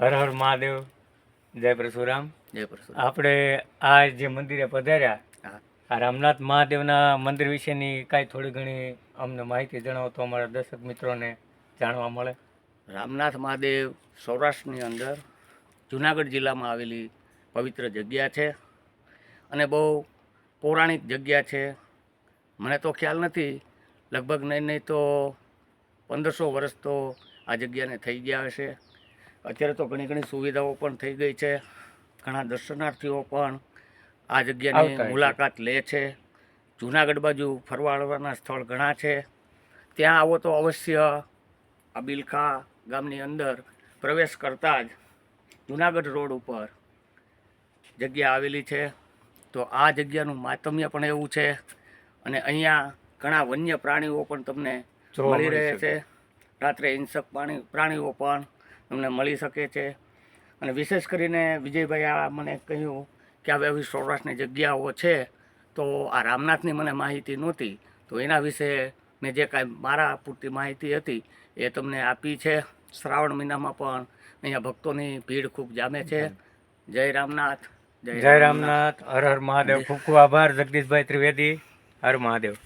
હર હર મહાદેવ. જય પરશુરામ. જય પરશુરામ. આપણે આ જે મંદિરે પધાર્યા આ રામનાથ મહાદેવના મંદિર વિશેની કાંઈ થોડી ઘણી અમને માહિતી જણાવો તો અમારા દર્શક મિત્રોને જાણવા મળે. રામનાથ મહાદેવ સૌરાષ્ટ્રની અંદર જુનાગઢ જિલ્લામાં આવેલી પવિત્ર જગ્યા છે અને બહુ પૌરાણિક જગ્યા છે. મને તો ખ્યાલ નથી લગભગ નહીં નહીં તો પંદરસો વર્ષ તો આ જગ્યાને થઈ ગયા હશે. અત્યારે તો ઘણી ઘણી સુવિધાઓ પણ થઈ ગઈ છે. ઘણા દર્શનાર્થીઓ પણ આ જગ્યાની મુલાકાત લે છે. જુનાગઢ બાજુ ફરવાળવાના સ્થળ ઘણા છે. ત્યાં આવો તો અવશ્ય આ બિલખા ગામની અંદર પ્રવેશ કરતાં જ જુનાગઢ રોડ ઉપર જગ્યા આવેલી છે. તો આ જગ્યાનું માતમ્ય પણ એવું છે અને અહીંયા ઘણા વન્ય પ્રાણીઓ પણ તમને મળી રહે છે. રાત્રે હિંસક પ્રાણી પ્રાણીઓ પણ તમને મળી શકે છે. અને વિશેષ કરીને વિજયભાઈ આ મને કહ્યું કે હવે આવી સૌરાષ્ટ્રની જગ્યાઓ છે તો આ રામનાથની મને માહિતી નહોતી. તો એના વિશે મેં જે કાંઈ મારા પૂરતી માહિતી હતી એ તમને આપી છે. શ્રાવણ મહિનામાં પણ અહીંયા ભક્તોની ભીડ ખૂબ જામે છે. જય રામનાથ જય રામનાથ હર હર મહાદેવ. ખૂબ ખૂબ આભાર જગદીશભાઈ ત્રિવેદી. હર મહાદેવ.